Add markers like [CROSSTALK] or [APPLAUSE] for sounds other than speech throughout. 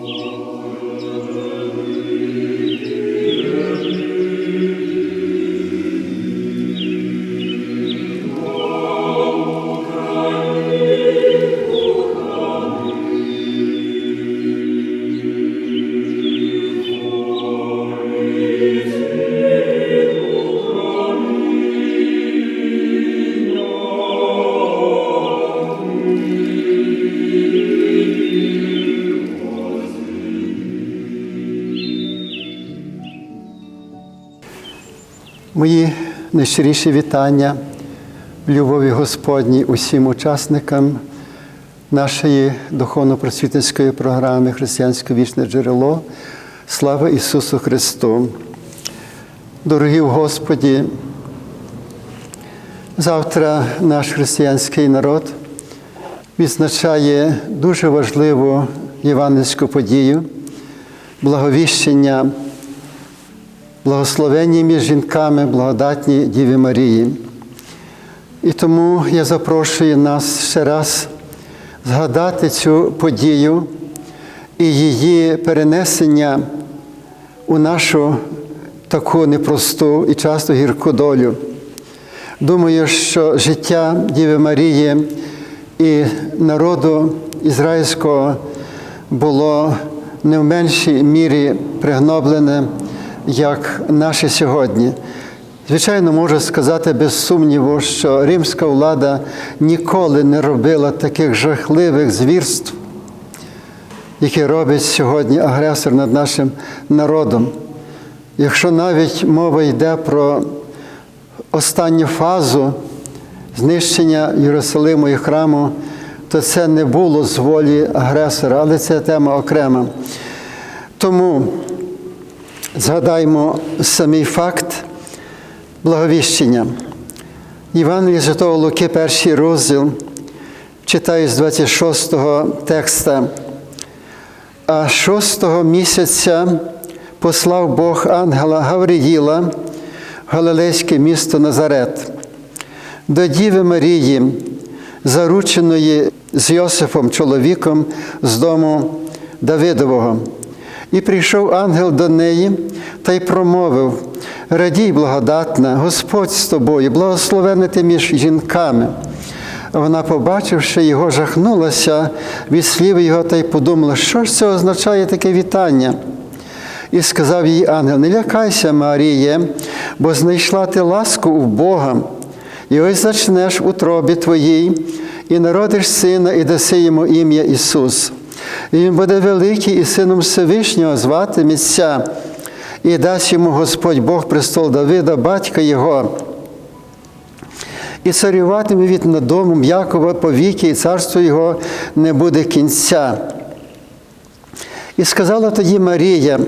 Música найщиріші вітання в любові Господній усім учасникам нашої духовно-просвітницької програми Християнське вічне джерело. Слава Ісусу Христу! Дорогі в Господі! Завтра наш християнський народ відзначає дуже важливу євангельську подію благовіщення благословенні між жінками, благодатні Діві Марії. І тому я запрошую нас ще раз згадати цю подію і її перенесення у нашу таку непросту і часто гірку долю. Думаю, що життя Діви Марії і народу ізраїльського було не в меншій мірі пригноблене як наші сьогодні. Звичайно, можу сказати без сумніву, що римська влада ніколи не робила таких жахливих звірств, які робить сьогодні агресор над нашим народом. Якщо навіть мова йде про останню фазу знищення Єрусалиму і храму, то це не було з волі агресора, але це тема окрема. Тому Згадаймо самий факт благовіщення. Євангелія Святого Луки, перший розділ, читаю з 26 го текста. А шостого місяця послав Бог ангела Гавриїла в Галилейське місто Назарет, до Діви Марії, зарученої з Йосифом чоловіком з дому Давидового. І прийшов ангел до неї та й промовив: Радій, благодатна, Господь з тобою, благословена ти між жінками. Вона, побачивши його, жахнулася від слів його та й подумала, що ж це означає таке вітання. І сказав їй ангел: Не лякайся, Маріє, бо знайшла ти ласку у Бога, і ось зачнеш у тробі твоїй, і народиш сина, і даси йому ім'я Ісус. І Він буде великий і сином Всевишнього зватиметься, і дасть йому Господь Бог престол Давида, батька Його. І царюватиме від над домом Якова повіки, і царство Його не буде кінця. І сказала тоді Марія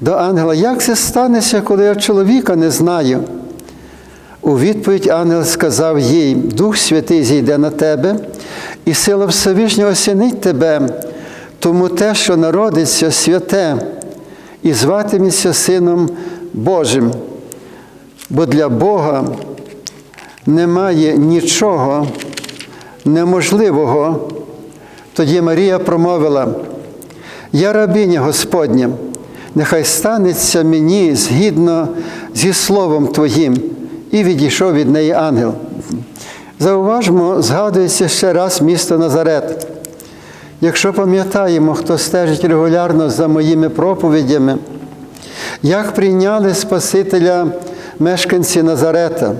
до ангела, як це станеться, коли я чоловіка не знаю? У відповідь ангел сказав їй: Дух Святий зійде на тебе, і сила Всевишнього осінить тебе, тому те, що народиться святе, і зватиметься Сином Божим. Бо для Бога немає нічого неможливого. Тоді Марія промовила: Я рабиня Господня, нехай станеться мені згідно зі Словом Твоїм, і відійшов від неї ангел. Зауважмо, згадується ще раз місто Назарет. Якщо пам'ятаємо, хто стежить регулярно за моїми проповідями, як прийняли Спасителя мешканці Назарета,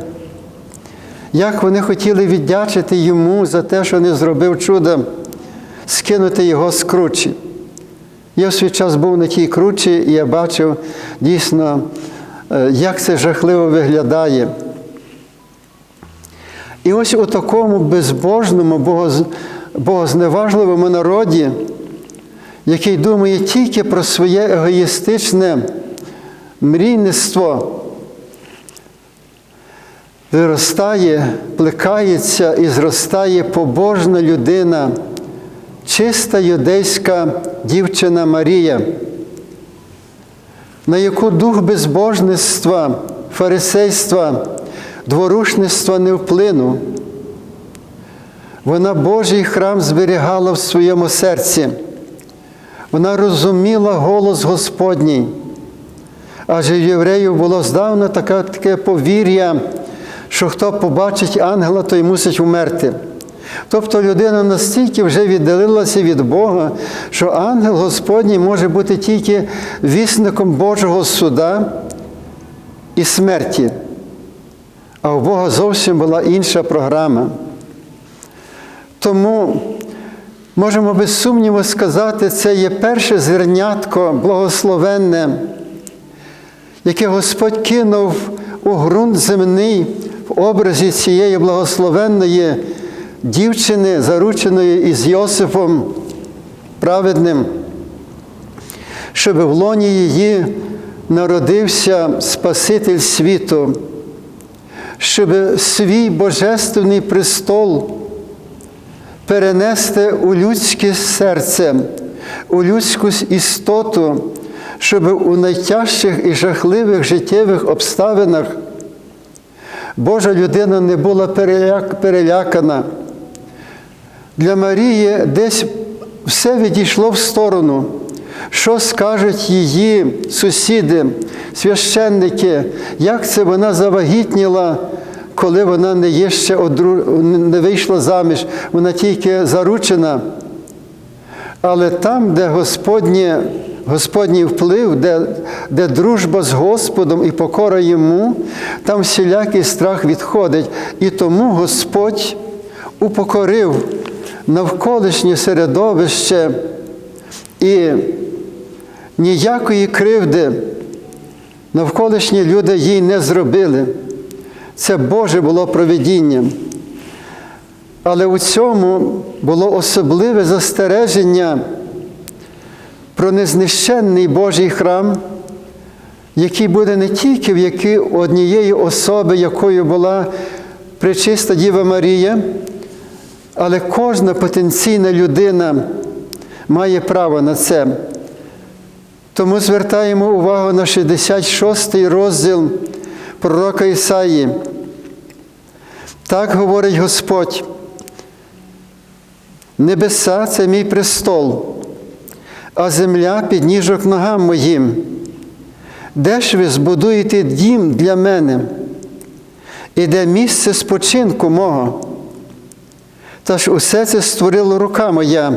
як вони хотіли віддячити йому за те, що не зробив чудо, скинути його з кручі. Я в свій час був на тій кручі, і я бачив дійсно, як це жахливо виглядає. І ось у такому безбожному, богозневажливому народі, який думає тільки про своє егоїстичне мрійництво, виростає, плекається і зростає побожна людина, чиста юдейська дівчина Марія, на яку дух безбожництва, фарисейства, дворушництва не вплинув. Вона Божий храм зберігала в своєму серці. Вона розуміла голос Господній. Адже в євреїв було здавна таке, таке повір'я, що хто побачить ангела, той мусить умерти. Тобто людина настільки вже віддалилася від Бога, що ангел Господній може бути тільки вісником Божого суда і смерті. А у Бога зовсім була інша програма. Тому можемо без сумніву сказати, це є перше зернятко благословенне, яке Господь кинув у ґрунт земний в образі цієї благословенної дівчини, зарученої із Йосифом праведним, щоб в лоні її народився Спаситель світу, щоб свій божественний престол перенести у людське серце, у людську істоту, щоб у найтяжчих і жахливих життєвих обставинах Божа людина не була перелякана. Для Марії десь все відійшло в сторону. Що скажуть її сусіди, священники, як це вона завагітніла, коли вона не є ще одру... не вийшла заміж, вона тільки заручена. Але там, де Господнє, Господній вплив, де, де дружба з Господом і покора йому, там всілякий страх відходить. І тому Господь упокорив навколишнє середовище і ніякої кривди навколишні люди їй не зробили. Це Боже було провидінням. Але у цьому було особливе застереження про незнищенний Божий храм, який буде не тільки в які однієї особи, якою була пречиста Діва Марія, але кожна потенційна людина має право на це. Тому звертаємо увагу на 66 розділ пророка Ісаї. Так говорить Господь. Небеса це мій престол, а земля під ніжок ногам моїм. Де ж ви збудуєте дім для мене, і де місце спочинку мого? Та ж усе це створила рука моя.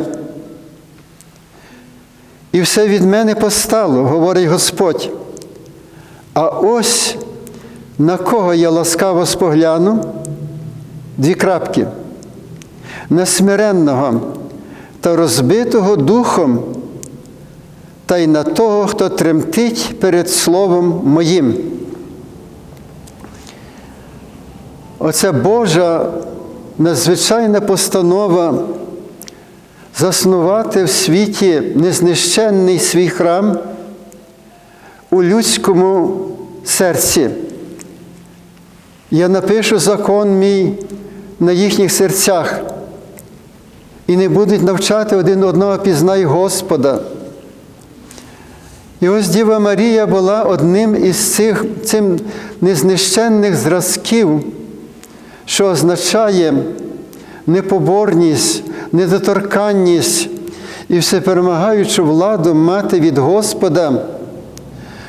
І все від мене постало, говорить Господь. А ось на кого я ласкаво спогляну? Дві крапки. На смиренного та розбитого духом, та й на того, хто тремтить перед Словом моїм. Оця Божа надзвичайна постанова заснувати в світі незнищенний свій храм у людському серці. Я напишу закон мій на їхніх серцях і не будуть навчати один одного пізнай Господа. І ось Діва Марія була одним із цих цим незнищенних зразків, що означає непоборність, недоторканність і всеперемагаючу владу мати від Господа,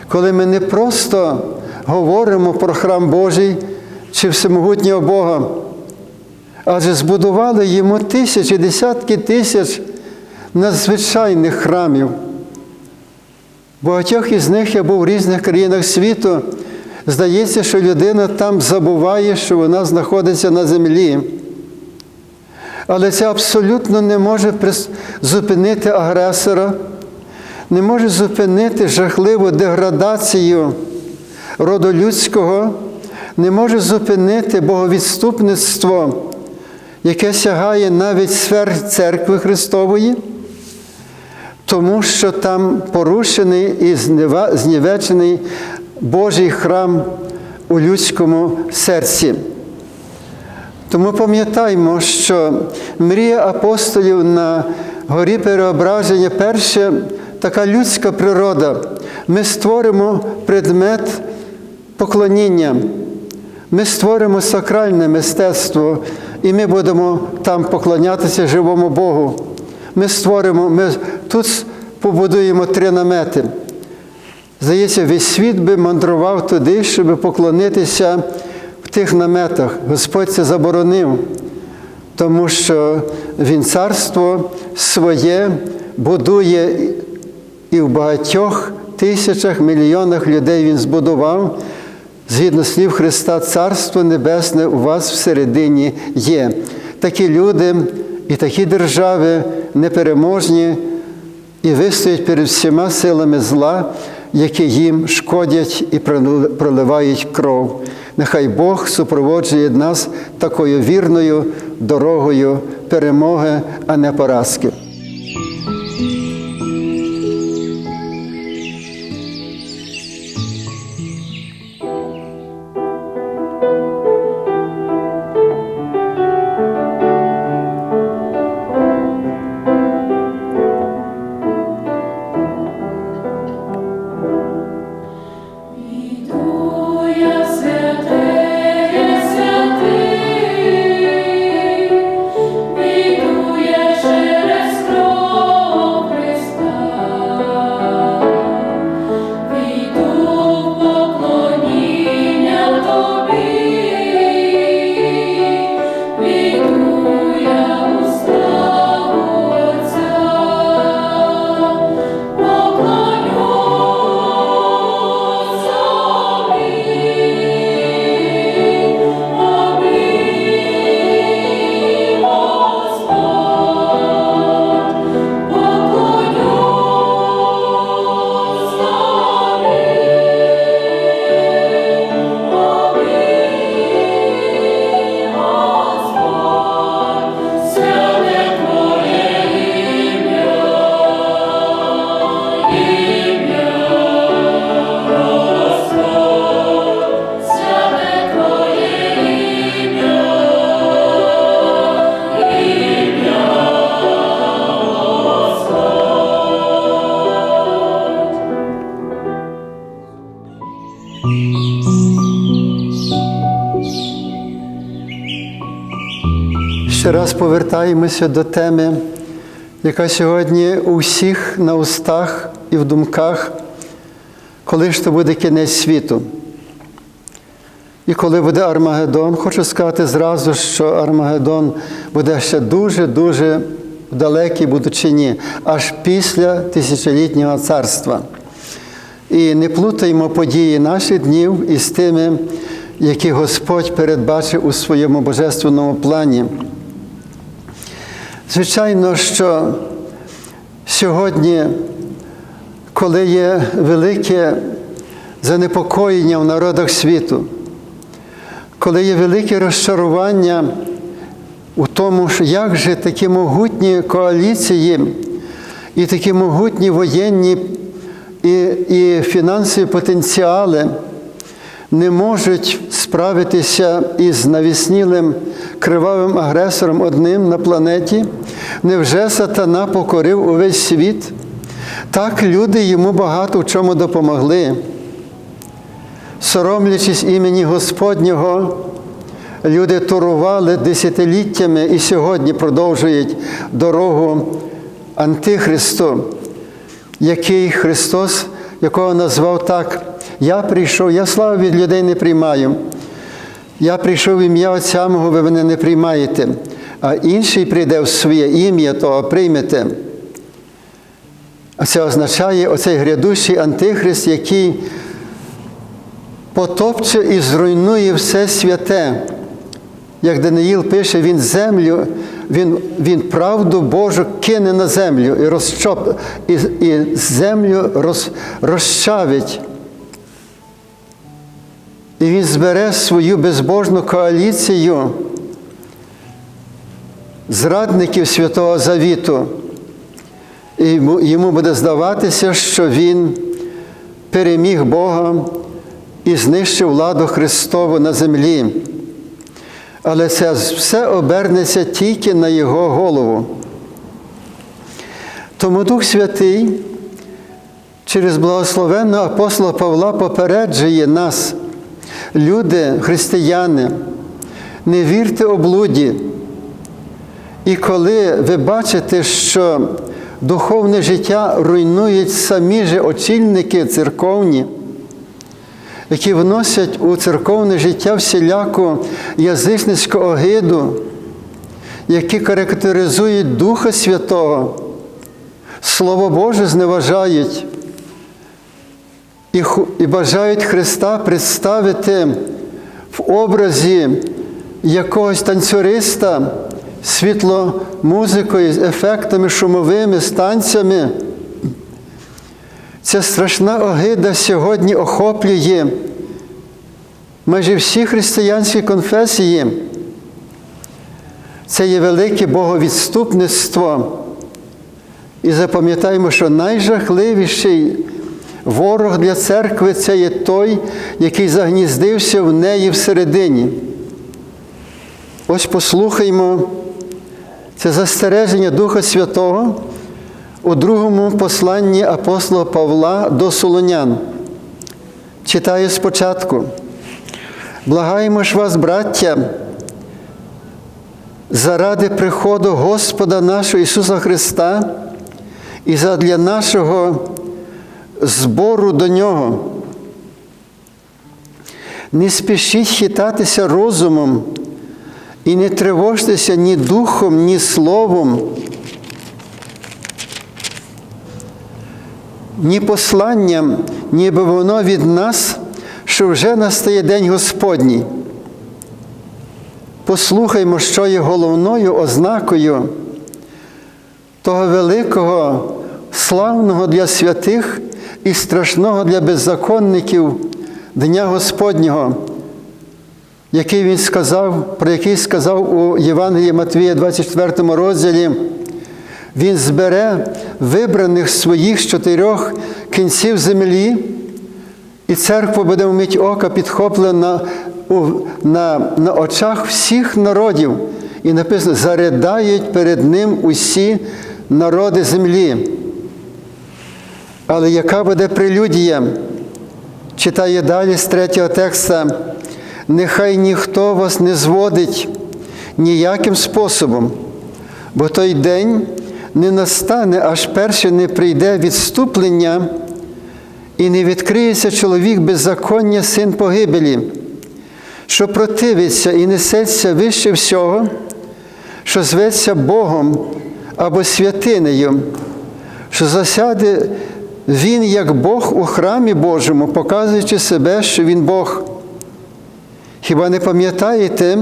коли ми не просто говоримо про храм Божий чи всемогутнього Бога, адже збудували йому тисячі, десятки тисяч надзвичайних храмів. Багатьох із них я був в різних країнах світу. Здається, що людина там забуває, що вона знаходиться на землі. Але це абсолютно не може зупинити агресора, не може зупинити жахливу деградацію роду людського, не може зупинити боговідступництво, яке сягає навіть сфер церкви Христової, тому що там порушений і знівечений Божий храм у людському серці. Тому пам'ятаймо, що мрія апостолів на горі переображення перше така людська природа. Ми створимо предмет поклоніння, ми створимо сакральне мистецтво, і ми будемо там поклонятися живому Богу. Ми створимо, ми тут побудуємо три намети. Здається, весь світ би мандрував туди, щоб поклонитися в тих наметах. Господь це заборонив, тому що Він царство своє будує і в багатьох тисячах, мільйонах людей Він збудував. Згідно слів Христа, Царство Небесне у вас всередині є. Такі люди і такі держави непереможні і вистоять перед всіма силами зла, які їм шкодять і проливають кров. Нехай Бог супроводжує нас такою вірною дорогою перемоги, а не поразки. Ще раз повертаємося до теми, яка сьогодні у всіх на устах і в думках, коли ж то буде кінець світу. І коли буде Армагеддон, хочу сказати зразу, що Армагеддон буде ще дуже-дуже в далекій будучині, аж після тисячолітнього царства. І не плутаємо події наших днів із тими, які Господь передбачив у своєму божественному плані. Звичайно, що сьогодні, коли є велике занепокоєння в народах світу, коли є велике розчарування у тому, що як же такі могутні коаліції і такі могутні воєнні і, і фінансові потенціали не можуть справитися із навіснілим кривавим агресором одним на планеті, невже сатана покорив увесь світ? Так люди йому багато в чому допомогли. Соромлячись імені Господнього, люди турували десятиліттями і сьогодні продовжують дорогу Антихристу, який Христос, якого назвав так, я прийшов, я славу від людей не приймаю. Я прийшов в ім'я Отця мого, ви мене не приймаєте, а інший прийде в своє ім'я, того приймете. А це означає оцей грядущий антихрист, який потопче і зруйнує все святе. Як Даниїл пише, він землю, він, він правду Божу кине на землю і розчоп, і, і землю роз, розчавить. І він збере свою безбожну коаліцію зрадників Святого Завіту. І йому- буде здаватися, що він переміг Бога і знищив владу Христову на землі. Але це все обернеться тільки на його голову. Тому Дух Святий через благословенного апостола Павла попереджує нас, люди, християни, не вірте облуді. І коли ви бачите, що духовне життя руйнують самі же очільники церковні, які вносять у церковне життя всіляку язичницьку огиду, які характеризують Духа Святого, Слово Боже зневажають і, і бажають Христа представити в образі якогось танцюриста світломузикою, з ефектами шумовими, з танцями. Ця страшна огида сьогодні охоплює майже всі християнські конфесії. Це є велике боговідступництво. І запам'ятаємо, що найжахливіший ворог для церкви це є той, який загніздився в неї всередині. Ось послухаймо це застереження Духа Святого у другому посланні апостола Павла до Солонян. Читаю спочатку. Благаємо ж вас, браття, заради приходу Господа нашого Ісуса Христа і задля нашого збору до Нього. Не спішіть хитатися розумом і не тривожтеся ні духом, ні словом, ні посланням, ніби воно від нас, що вже настає День Господній. Послухаймо, що є головною ознакою того великого, славного для святих і страшного для беззаконників Дня Господнього, який він сказав, про який сказав у Євангелії Матвія, 24 розділі. Він збере вибраних своїх з чотирьох кінців землі, і церква буде вмить ока підхоплена на, на очах всіх народів. І написано, заридають перед ним усі народи землі. Але яка буде прелюдія? Читає далі з третього текста. Нехай ніхто вас не зводить ніяким способом, бо той день не настане, аж перше не прийде відступлення, і не відкриється чоловік беззаконня, син погибелі, що противиться і несеться вище всього, що зветься Богом або святинею, що засяде він як Бог у храмі Божому, показуючи себе, що Він Бог. Хіба не пам'ятаєте,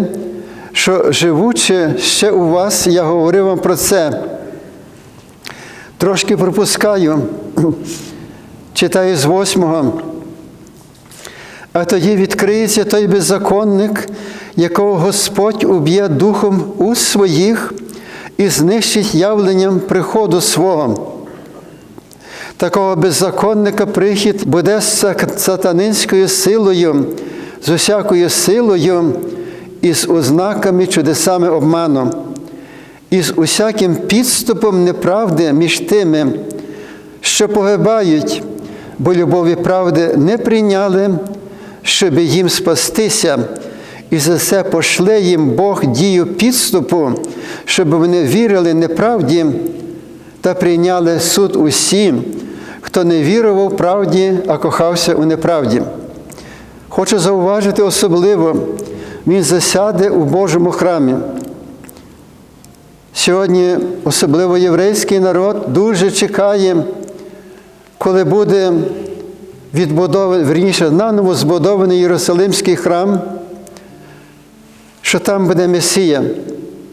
що живучи ще у вас, я говорив вам про це? Трошки пропускаю, [CLEARS THROAT] читаю з восьмого. А тоді відкриється той беззаконник, якого Господь уб'є духом у своїх і знищить явленням приходу свого. Такого беззаконника прихід буде з сатанинською силою, з усякою силою і з ознаками, чудесами обману, і з усяким підступом неправди між тими, що погибають, бо любові правди не прийняли, щоб їм спастися, і за це пошле їм Бог дію підступу, щоб вони вірили неправді та прийняли суд усім, хто не вірував правді, а кохався у неправді. Хочу зауважити особливо, він засяде у Божому храмі. Сьогодні, особливо єврейський народ, дуже чекає, коли буде відбудований, верніше, наново збудований Єрусалимський храм, що там буде Месія.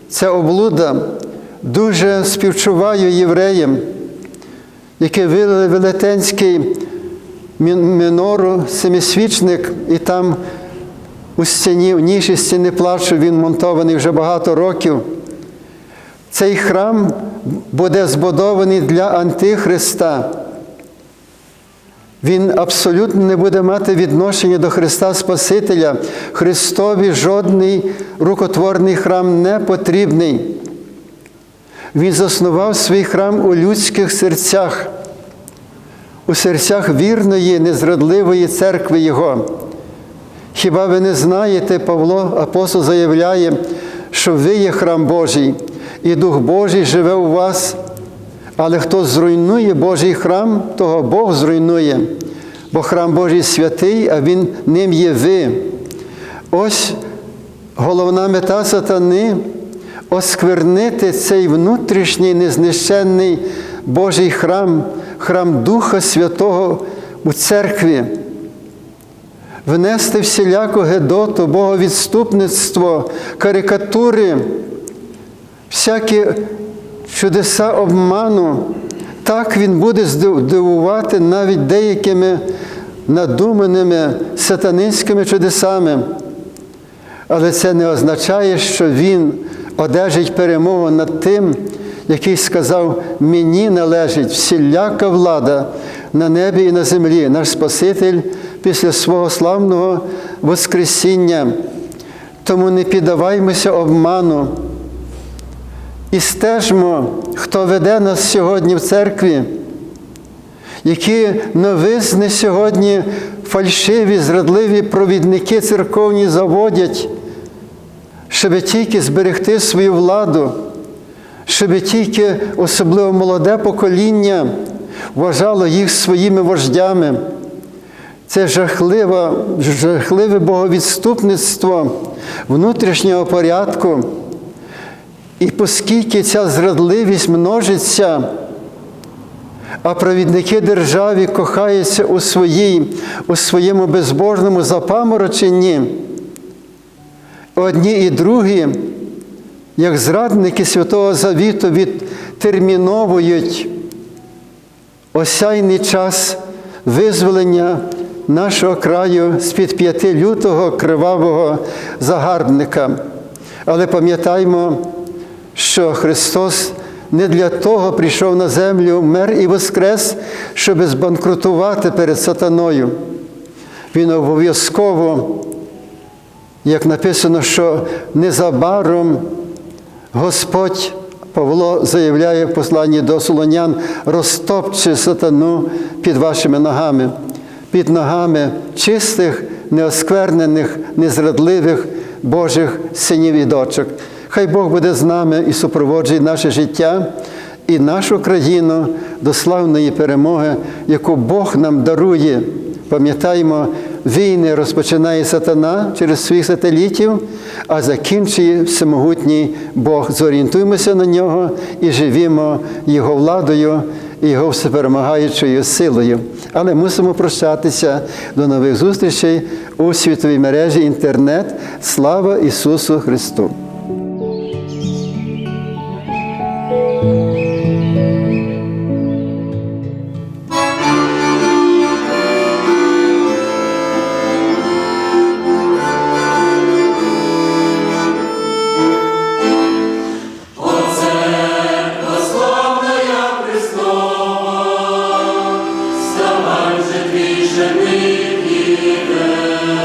Ця облуда дуже співчуваю євреям, які вилили велетенський минору, семисвічник, і там у стіні, в ніші стіни плачу, він монтований вже багато років. Цей храм буде збудований для Антихриста. Він абсолютно не буде мати відношення до Христа Спасителя. Христові жодний рукотворний храм не потрібний. Він заснував свій храм у людських серцях, у серцях вірної, незрадливої церкви Його. Хіба ви не знаєте, Павло апостол заявляє, що ви є храм Божий, і Дух Божий живе у вас, Але хто зруйнує Божий храм, того Бог зруйнує, бо храм Божий святий, а він ним є ви. Ось головна мета сатани осквернити цей внутрішній незнищенний Божий храм, храм Духа Святого у церкві, внести всіляку гедоту, боговідступництво, карикатури, всякі чудеса обману. Так він буде здивувати навіть деякими надуманими сатанинськими чудесами. Але це не означає, що він одержить перемогу над тим, який сказав: мені належить всіляка влада на небі і на землі, наш Спаситель після свого славного Воскресіння. Тому не піддаваймося обману і стежмо, хто веде нас сьогодні в церкві, які новизни сьогодні фальшиві, зрадливі провідники церковні заводять, щоб тільки зберегти свою владу, щоб тільки особливо молоде покоління вважало їх своїми вождями. Це жахливе, жахливе боговідступництво внутрішнього порядку. І оскільки ця зрадливість множиться, а провідники держави кохаються у, своїй, у своєму безбожному запамороченні, одні і другі, як зрадники Святого Завіту, відтерміновують осяйний час визволення нашого краю з-під п'яти лютого кривавого загарбника. Але пам'ятаймо, що Христос не для того прийшов на землю, мер і воскрес, щоб збанкрутувати перед сатаною. Він обов'язково, як написано, що незабаром Господь Павло заявляє в посланні до Солонян, розтопче сатану під вашими ногами, під ногами чистих, неосквернених, незрадливих Божих синів і дочок. Хай Бог буде з нами і супроводжує наше життя і нашу країну до славної перемоги, яку Бог нам дарує. Пам'ятаємо, війни розпочинає сатана через своїх сателітів, а закінчує всемогутній Бог. Зорієнтуємося на нього і живімо Його владою і Його всеперемагаючою силою. Але мусимо прощатися до нових зустрічей у світовій мережі інтернет. Слава Ісусу Христу! жених іде.